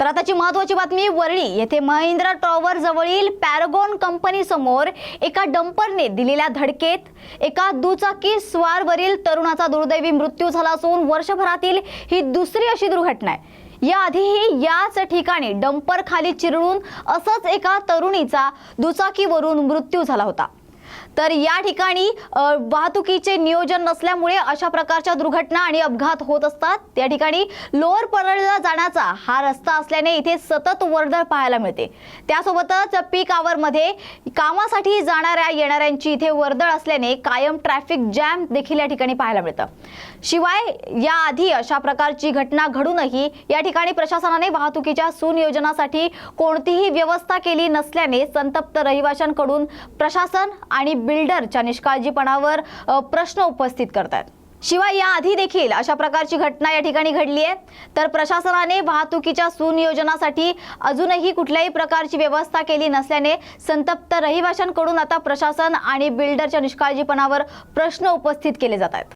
तर आताची महत्वाची बातमी वरळी. येथे महिंद्रा टॉवर जवळील पॅरागॉन कंपनी समोर एका डंपरने दिलेल्या धडकेत एका दुचाकी स्वारवरील तरुणाचा दुर्दैवी मृत्यू झाला असून वर्षभरातील ही दुसरी अशी दुर्घटना आहे. याआधीही याच ठिकाणी डंपर खाली चिरडून असंच एका तरुणीचा दुचाकीवरून मृत्यू झाला होता. तर या ठिकाणी वाहतुकीचे नियोजन नसल्यामुळे अशा प्रकारच्या दुर्घटना आणि अपघात होत असतात. त्या ठिकाणी लोअर परळला जाण्याचा हा रस्ता असल्याने इथे सतत वर्दळ पाहायला मिळते. त्यासोबतच पीक आवरमध्ये कामासाठी जाणाऱ्या येणाऱ्यांची इथे वर्दळ असल्याने कायम ट्रॅफिक जॅम देखील या ठिकाणी पाहायला मिळतं. शिवाय याआधी अशा प्रकारची घटना घडूनही या ठिकाणी प्रशासनाने वाहतुकीच्या सुनियोजनासाठी कोणतीही व्यवस्था केली नसल्याने संतप्त रहिवाशांकडून प्रशासन आणि बिल्डरच्या निष्काळजीपणावर प्रश्न उपस्थित करतात शिवाय याआधी देखील अशा प्रकारची घटना या ठिकाणी घडली आहे. तर प्रशासनाने वाहतुकीच्या सुनियोजनासाठी अजूनही कुठल्याही प्रकारची व्यवस्था केली नसल्याने संतप्त रहिवाशांकडून आता प्रशासन आणि बिल्डरच्या निष्काळजीपणावर प्रश्न उपस्थित केले जात आहेत.